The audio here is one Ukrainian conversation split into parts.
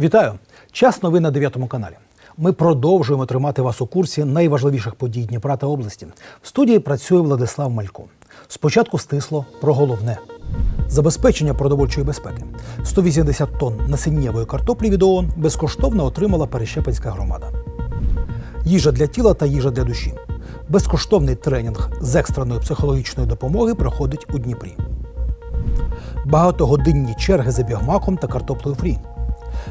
Вітаю! Час новин на 9 каналі. Ми продовжуємо тримати вас у курсі найважливіших подій Дніпра та області. В студії працює Владислав Малько. Спочатку стисло про головне забезпечення продовольчої безпеки. 180 тонн насіннєвої картоплі від ООН безкоштовно отримала Перещепинська громада. Їжа для тіла та їжа для душі. Безкоштовний тренінг з екстреної психологічної допомоги проходить у Дніпрі. Багатогодинні черги за бігмаком та картоплею фрі.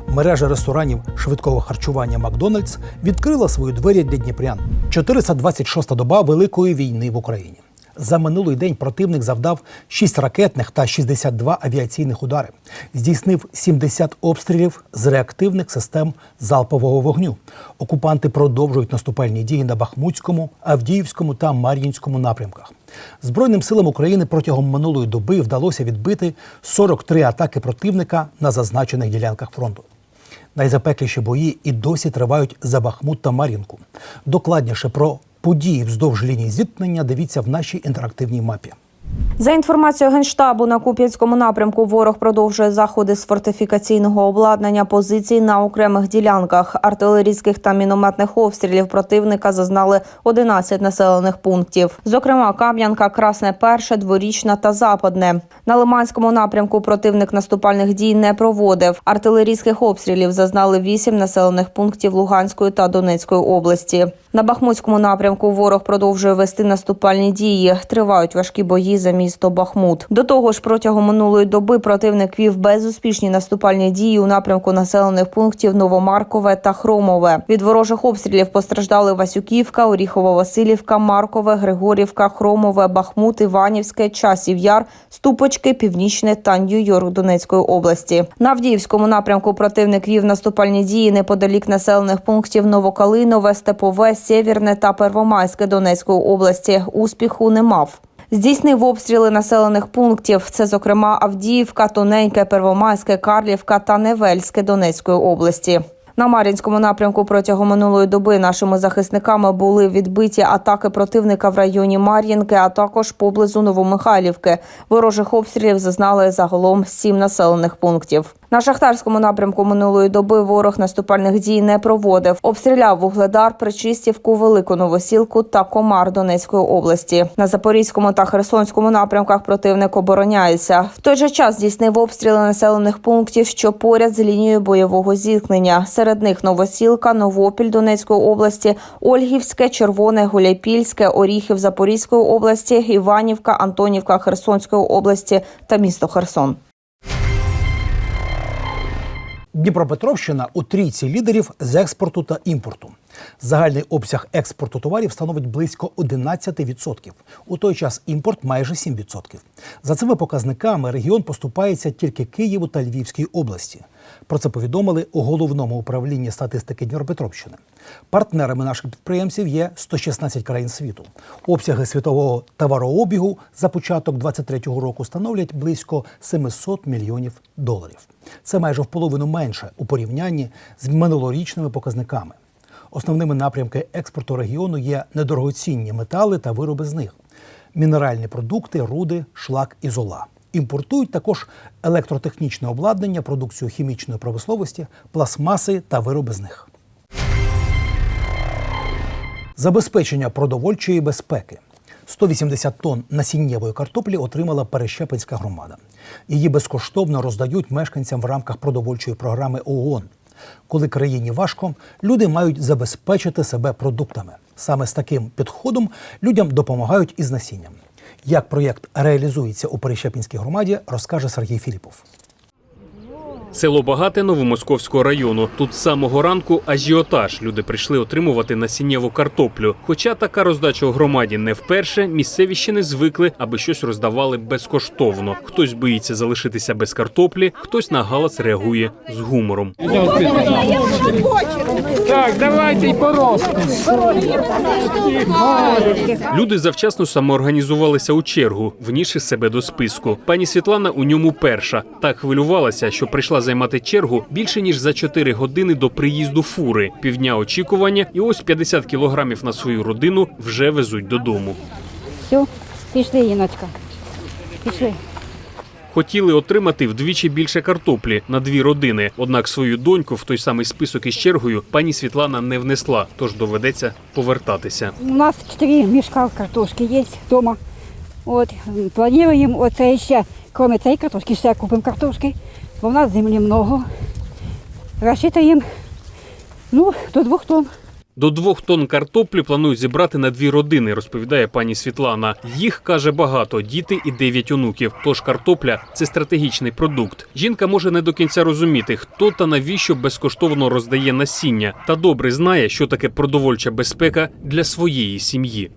Мережа ресторанів швидкого харчування Макдональдс відкрила свої двері для дніпрян. 426-та доба Великої війни в Україні. За минулий день противник завдав 6 ракетних та 62 авіаційних удари. Здійснив 70 обстрілів з реактивних систем залпового вогню. Окупанти продовжують наступальні дії на Бахмутському, Авдіївському та Мар'їнському напрямках. Збройним силам України протягом минулої доби вдалося відбити 43 атаки противника на зазначених ділянках фронту. Найзапекліші бої і досі тривають за Бахмут та Мар'їнку. Докладніше про події вздовж лінії зіткнення дивіться в нашій інтерактивній мапі. За інформацією генштабу на Куп'янському напрямку, ворог продовжує заходи з фортифікаційного обладнання позицій на окремих ділянках. Артилерійських та мінометних обстрілів противника зазнали 11 населених пунктів. Зокрема, Кам'янка, Красне Перше, Дворічна та Западне. На Лиманському напрямку противник наступальних дій не проводив. Артилерійських обстрілів зазнали 8 населених пунктів Луганської та Донецької області. На Бахмутському напрямку ворог продовжує вести наступальні дії. Тривають важкі бої за місто Бахмут. До того ж, протягом минулої доби противник вів безуспішні наступальні дії у напрямку населених пунктів Новомаркове та Хромове. Від ворожих обстрілів постраждали Васюківка, Оріхово-Василівка, Маркове, Григорівка, Хромове, Бахмут, Іванівське, Часів Яр, Ступочки, Північне та Нью-Йорк Донецької області. На Авдіївському напрямку противник вів наступальні дії неподалік населених пунктів Новокалинове, Степове, Сєвєрне та Первомайське Донецької області. Успіху не мав. Здійснив обстріли населених пунктів. Це, зокрема, Авдіївка, Тоненьке, Первомайське, Карлівка та Невельське Донецької області. На Мар'їнському напрямку протягом минулої доби нашими захисниками були відбиті атаки противника в районі Мар'їнки, а також поблизу Новомихайлівки. Ворожих обстрілів зазнали загалом сім населених пунктів. На шахтарському напрямку минулої доби ворог наступальних дій не проводив. Обстріляв Вугледар, Причистівку, Велику Новосілку та Комар Донецької області. На Запорізькому та Херсонському напрямках противник обороняється. В той же час здійснив обстріли населених пунктів, що поряд з лінією бойового зіткнення. Серед них Новосілка, Новопіль Донецької області, Ольгівське, Червоне, Гуляйпільське, Оріхів Запорізької області, Іванівка, Антонівка Херсонської області та місто Херсон. Дніпропетровщина у трійці лідерів з експорту та імпорту. Загальний обсяг експорту товарів становить близько 11%. У той час імпорт майже 7%. За цими показниками регіон поступається тільки Києву та Львівській області. Про це повідомили у головному управлінні статистики Дніпропетровщини. Партнерами наших підприємців є 116 країн світу. Обсяги світового товарообігу за початок 2023 року становлять близько 700 мільйонів доларів. Це майже в половину менше у порівнянні з минулорічними показниками. Основними напрямки експорту регіону є недорогоцінні метали та вироби з них, мінеральні продукти, руди, шлак і зола. Імпортують також електротехнічне обладнання, продукцію хімічної промисловості, пластмаси та вироби з них. Забезпечення продовольчої безпеки. 180 тонн насіннєвої картоплі отримала Перещепинська громада. Її безкоштовно роздають мешканцям в рамках продовольчої програми ООН. Коли країні важко, люди мають забезпечити себе продуктами. Саме з таким підходом людям допомагають із насінням. Як проєкт реалізується у Перещепінській громаді, розкаже Сергій Філіпов. Село Багате Новомосковського району. Тут з самого ранку ажіотаж. Люди прийшли отримувати насіннєву картоплю. Хоча така роздача у громаді не вперше, місцеві ще не звикли, аби щось роздавали безкоштовно. Хтось боїться залишитися без картоплі, хтось на галас реагує з гумором. Так, давайте й порости. Люди завчасно самоорганізувалися у чергу, внісши себе до списку. Пані Світлана у ньому перша. Так хвилювалася, що прийшла займати чергу більше ніж за 4 години до приїзду фури. Півдня очікування, і ось 50 кілограмів на свою родину вже везуть додому. Все, пішли, Іночка. Пішли. Хотіли отримати вдвічі більше картоплі на дві родини. Однак свою доньку в той самий список із чергою пані Світлана не внесла, тож доведеться повертатися. У нас четыре мешка картошки есть дома. Вот, м, планируем вот это еще, кроме этой картошки, ще купим картошки. Бо у нас земли много. Рассчитываем, ну, до двух тонн. До двох тонн картоплі планують зібрати на дві родини, розповідає пані Світлана. Їх каже багато діти і дев'ять онуків. Тож картопля це стратегічний продукт. Жінка може не до кінця розуміти, хто та навіщо безкоштовно роздає насіння, та добре знає, що таке продовольча безпека для своєї сім'ї.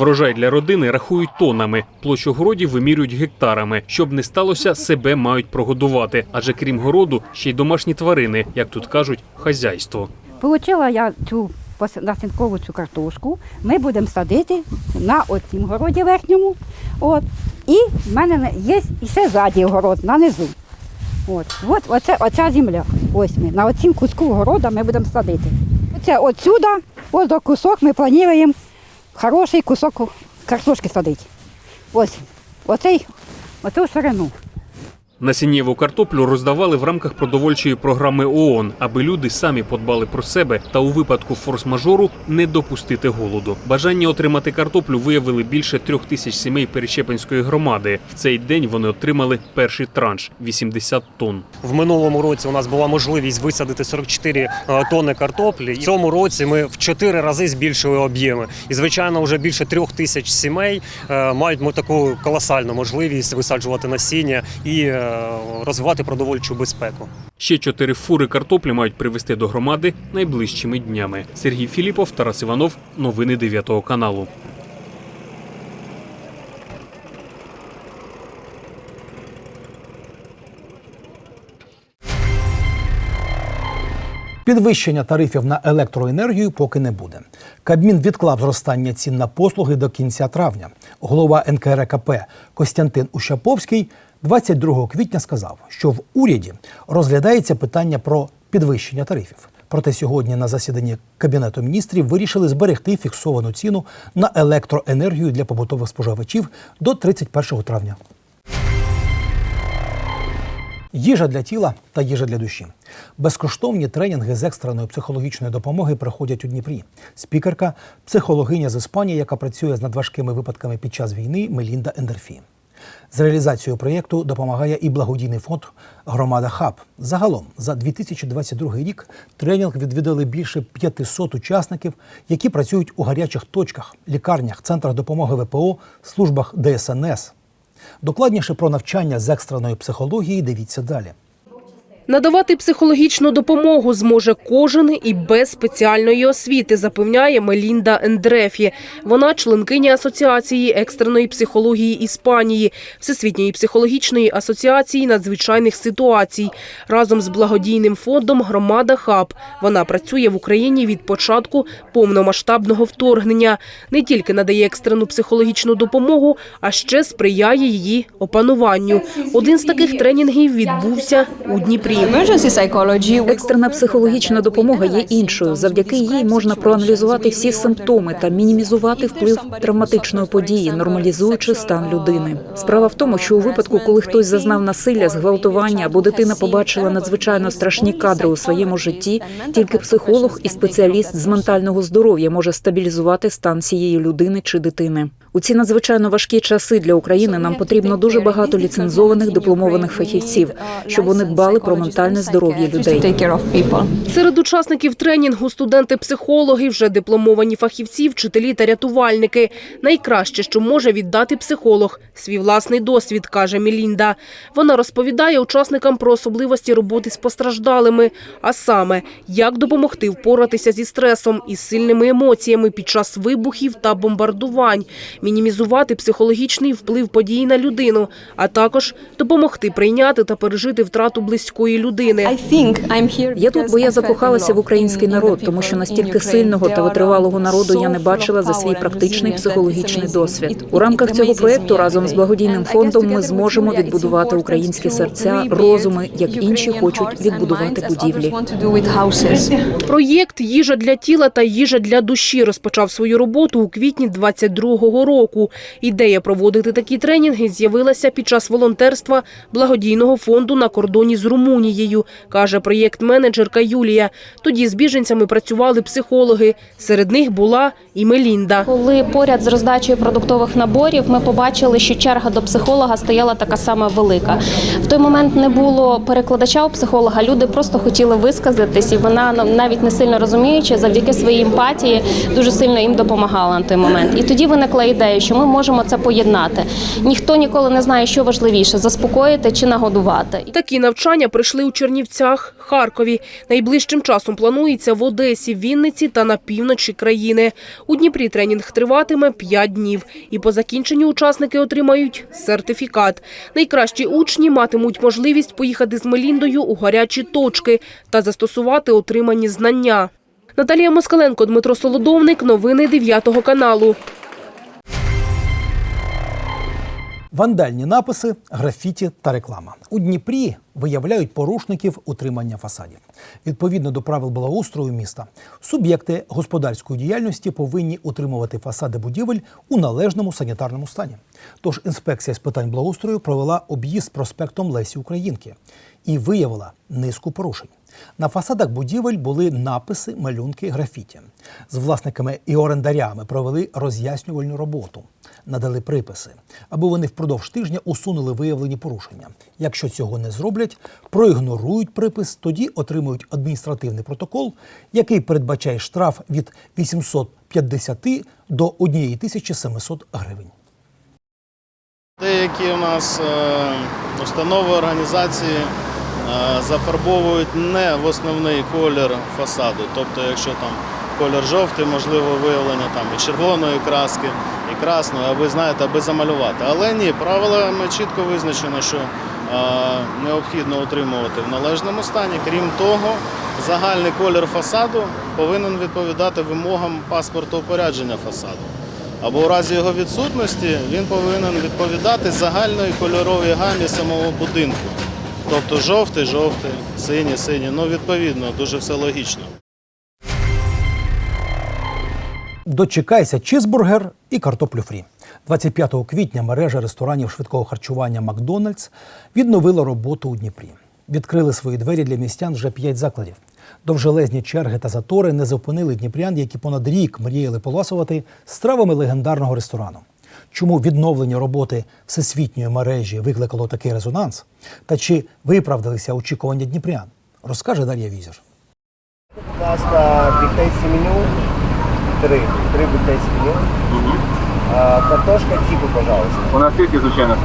Врожай для родини рахують тонами, площу городів вимірюють гектарами. Щоб не сталося, себе мають прогодувати. Адже крім городу, ще й домашні тварини, як тут кажуть, хазяйство. Получила я цю насінкову цю картошку. Ми будемо садити на оцім городі верхньому. От. І в мене є ще ззаді город, на низу. От, от оце, оця земля. Ось ми. На оцім куску города ми будемо садити. Оце отсюда, ось до кусок ми плануємо хороший кусок картошки садити. Ось, оцей, оцю ширину. Насіннєву картоплю роздавали в рамках продовольчої програми ООН, аби люди самі подбали про себе та у випадку форс-мажору не допустити голоду. Бажання отримати картоплю виявили більше трьох тисяч сімей Перещепинської громади. В цей день вони отримали перший транш 80 тонн. В минулому році у нас була можливість висадити 44 е, тонни картоплі. В цьому році ми в 4 рази збільшили об'єми. І звичайно, вже більше трьох тисяч сімей е, мають таку колосальну можливість висаджувати насіння і е, розвивати продовольчу безпеку. Ще чотири фури картоплі мають привезти до громади найближчими днями. Сергій Філіпов, Тарас Іванов. Новини 9 каналу. Підвищення тарифів на електроенергію поки не буде. Кабмін відклав зростання цін на послуги до кінця травня. Голова НКРКП Костянтин Ущаповський 22 квітня сказав, що в уряді розглядається питання про підвищення тарифів. Проте сьогодні на засіданні Кабінету міністрів вирішили зберегти фіксовану ціну на електроенергію для побутових споживачів до 31 травня. Їжа для тіла та їжа для душі. Безкоштовні тренінги з екстреної психологічної допомоги проходять у Дніпрі. Спікерка, психологиня з Іспанії, яка працює з надважкими випадками під час війни, Мелінда Ендерфі. З реалізацією проєкту допомагає і благодійний фонд Громада Хаб. Загалом за 2022 рік тренінг відвідали більше 500 учасників, які працюють у гарячих точках, лікарнях, центрах допомоги ВПО, службах ДСНС. Докладніше про навчання з екстреної психології дивіться далі. Надавати психологічну допомогу зможе кожен і без спеціальної освіти, запевняє Мелінда Ендрефі. Вона членкиня Асоціації екстреної психології Іспанії, Всесвітньої психологічної асоціації надзвичайних ситуацій. Разом з благодійним фондом Громада Хаб. Вона працює в Україні від початку повномасштабного вторгнення. Не тільки надає екстрену психологічну допомогу, а ще сприяє її опануванню. Один з таких тренінгів відбувся у Дніпрі. Екстрена психологічна допомога є іншою. Завдяки їй можна проаналізувати всі симптоми та мінімізувати вплив травматичної події, нормалізуючи стан людини. Справа в тому, що у випадку, коли хтось зазнав насилля, зґвалтування або дитина побачила надзвичайно страшні кадри у своєму житті, тільки психолог і спеціаліст з ментального здоров'я може стабілізувати стан цієї людини чи дитини. У ці надзвичайно важкі часи для України нам потрібно дуже багато ліцензованих дипломованих фахівців, щоб вони дбали про ментальне здоров'я людей. Серед учасників тренінгу студенти-психологи, вже дипломовані фахівці, вчителі та рятувальники. Найкраще, що може віддати психолог – свій власний досвід, каже Мілінда. Вона розповідає учасникам про особливості роботи з постраждалими, а саме, як допомогти впоратися зі стресом і сильними емоціями під час вибухів та бомбардувань. Мінімізувати психологічний вплив подій на людину, а також допомогти прийняти та пережити втрату близької людини. Я тут, бо я закохалася в український народ, тому що настільки сильного та витривалого народу я не бачила за свій практичний психологічний досвід. У рамках цього проекту разом з благодійним фондом ми зможемо відбудувати українські серця, розуми, як інші хочуть відбудувати будівлі. Проєкт Їжа для тіла та їжа для душі розпочав свою роботу у квітні 22-го року. Ідея проводити такі тренінги з'явилася під час волонтерства благодійного фонду на кордоні з Румунією, каже проєкт-менеджерка Юлія. Тоді з біженцями працювали психологи. Серед них була і Мелінда. Коли поряд з роздачею продуктових наборів ми побачили, що черга до психолога стояла така сама велика. В той момент не було перекладача у психолога. Люди просто хотіли висказатись, і вона ну, навіть не сильно розуміючи, завдяки своїй емпатії дуже сильно їм допомагала на той момент. І тоді виникла ідея, що ми можемо це поєднати. Ніхто ніколи не знає, що важливіше заспокоїти чи нагодувати. Такі навчання прийшли у Чернівцях, Харкові. Найближчим часом планується в Одесі, Вінниці та на півночі країни. У Дніпрі тренінг триватиме 5 днів. І по закінченню учасники отримають сертифікат. Найкращі учні матимуть можливість поїхати з Меліндою у гарячі точки та застосувати отримані знання. Наталія Москаленко, Дмитро Солодовник. Новини 9 каналу. Вандальні написи, графіті та реклама. У Дніпрі виявляють порушників утримання фасадів. Відповідно до правил благоустрою міста, суб'єкти господарської діяльності повинні утримувати фасади будівель у належному санітарному стані. Тож інспекція з питань благоустрою провела об'їзд проспектом Лесі Українки і виявила низку порушень. На фасадах будівель були написи, малюнки, графіті. З власниками і орендарями провели роз'яснювальну роботу, надали приписи, аби вони впродовж тижня усунули виявлені порушення. Якщо цього не зроблять, проігнорують припис, тоді отримують адміністративний протокол, який передбачає штраф від 850 до 1700 гривень. Деякі у нас е, установи організації зафарбовують не в основний колір фасаду. Тобто, якщо там колір жовтий, можливо виявлення там і червоної краски, і красної, а ви знаєте, аби замалювати. Але ні, правилами чітко визначено, що необхідно утримувати в належному стані. Крім того, загальний колір фасаду повинен відповідати вимогам паспортоупорядження фасаду або у разі його відсутності він повинен відповідати загальної кольоровій гамі самого будинку. Тобто жовтий, жовтий, синій, синій. Ну, відповідно, дуже все логічно. Дочекайся чизбургер і картоплю фрі. 25 квітня мережа ресторанів швидкого харчування Макдональдс відновила роботу у Дніпрі. Відкрили свої двері для містян вже п'ять закладів. Довжелезні черги та затори не зупинили дніпрян, які понад рік мріяли поласувати стравами легендарного ресторану. Чому відновлення роботи всесвітньої мережі викликало такий резонанс? Та чи виправдалися очікування дніпрян? Розкаже Дар'я Візер. Будь ласка, бігтейське меню. Три. Три бігтейське меню. Картошка типу, пожалуйста. У нас тільки звичайно.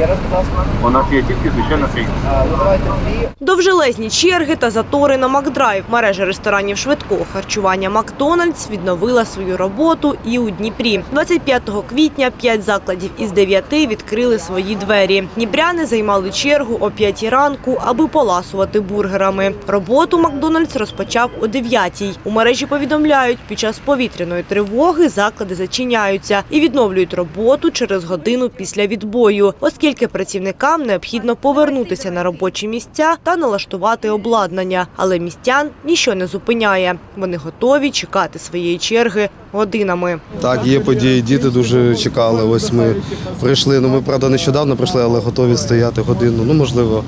Ще раз, будь ласка. У нас є тільки звичайно фрі. Ну давайте дві. Довжелезні черги та затори на Макдрайв. Мережа ресторанів швидкого харчування Макдональдс відновила свою роботу і у Дніпрі. 25 квітня п'ять закладів із дев'яти відкрили свої двері. Дніпряни займали чергу о 5 ранку, аби поласувати бургерами. Роботу Макдональдс розпочав о 9 У мережі повідомляють, під час повітряної тривоги заклади зачиняються і відновлюють роботу через годину після відбою, оскільки працівникам необхідно повернутися на робочі місця та налаштувати обладнання. Але містян ніщо не зупиняє. Вони готові чекати своєї черги годинами. Так, є події, діти дуже чекали. Ось ми прийшли. Ну ми правда нещодавно прийшли, але готові стояти годину. Ну можливо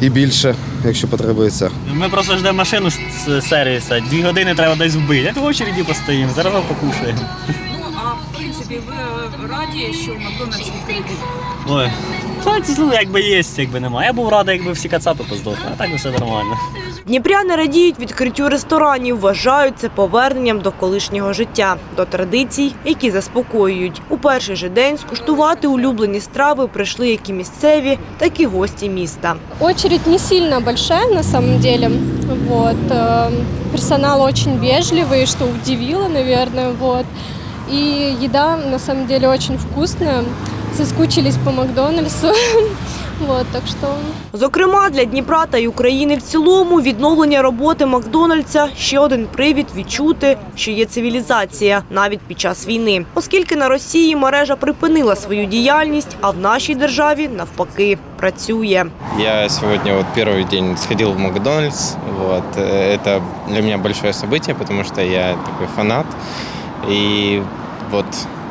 і більше, якщо потребується. Ми просто ждемо машину з сервіса. Дві години треба десь вбити. Як в очереді постоїмо, зараз покушаємо. Ну принципі, ви раді, що Макдональдс відкритий? Ой, та це ну, якби є, якби немає. Я був радий, якби всі кацапи поздохли, а так все нормально. Дніпряни радіють відкриттю ресторанів, вважають це поверненням до колишнього життя, до традицій, які заспокоюють. У перший же день скуштувати улюблені страви прийшли як і місцеві, так і гості міста. Очередь не сильно большая на самом деле. Вот. э, Персонал очень вежливый, что удивило, наверное. Вот. И еда на самом деле очень вкусная. Соскучились по Макдональдсу. Вот, так что Зокрема, для Дніпра та й України в цілому відновлення роботи Макдональдса – ще один привід відчути, що є цивілізація навіть під час війни. Оскільки на Росії мережа припинила свою діяльність, а в нашій державі навпаки працює. Я сегодня вот первый день сходил в Макдональдс. Вот. Э, Это для меня большое событие, потому что я такой фанат. И вот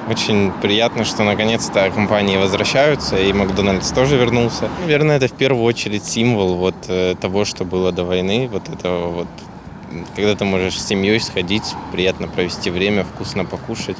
очень приятно, что наконец-то компании возвращаются, и Макдональдс тоже вернулся. Наверное, это в первую очередь символ вот э, того, что было до войны. Вот этого вот когда ты можешь с семьей сходить, приятно провести время, вкусно покушать.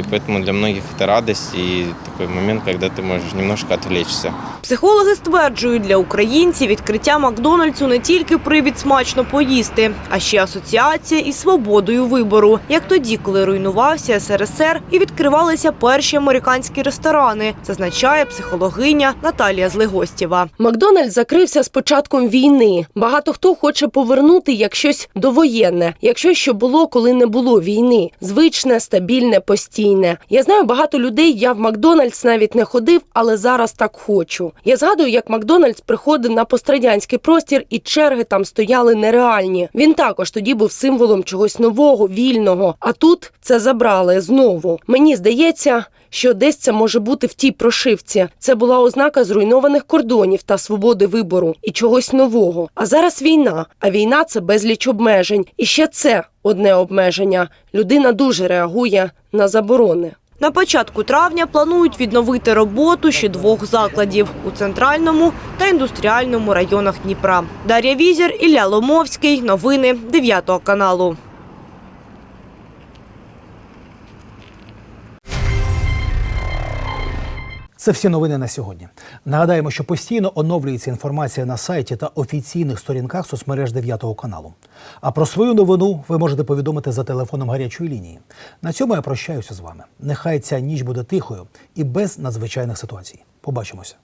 И поэтому для многих это радость и такой момент, когда ты можешь немножко отвлечься. Психологи стверджують, для українців відкриття Макдональдсу не тільки привід смачно поїсти, а ще асоціація із свободою вибору, як тоді, коли руйнувався СРСР і відкривалися перші американські ресторани, зазначає психологиня Наталія Злегостєва. Макдональдс закрився з початком війни. Багато хто хоче повернути як щось довоєнне, як щось, що було, коли не було війни. Звичне, стабільне, постійне. Я знаю багато людей. Я в Макдональдс навіть не ходив, але зараз так хочу. Я згадую, як Макдональдс приходив на пострадянський простір, і черги там стояли нереальні. Він також тоді був символом чогось нового, вільного. А тут це забрали знову. Мені здається. Що десь це може бути в тій прошивці. Це була ознака зруйнованих кордонів та свободи вибору і чогось нового. А зараз війна. А війна це безліч обмежень. І ще це одне обмеження. Людина дуже реагує на заборони. На початку травня планують відновити роботу ще двох закладів у центральному та індустріальному районах Дніпра. Дар'я Візір, Ілля Ломовський. Новини 9 каналу. Це всі новини на сьогодні. Нагадаємо, що постійно оновлюється інформація на сайті та офіційних сторінках соцмереж 9 каналу. А про свою новину ви можете повідомити за телефоном гарячої лінії. На цьому я прощаюся з вами. Нехай ця ніч буде тихою і без надзвичайних ситуацій. Побачимося.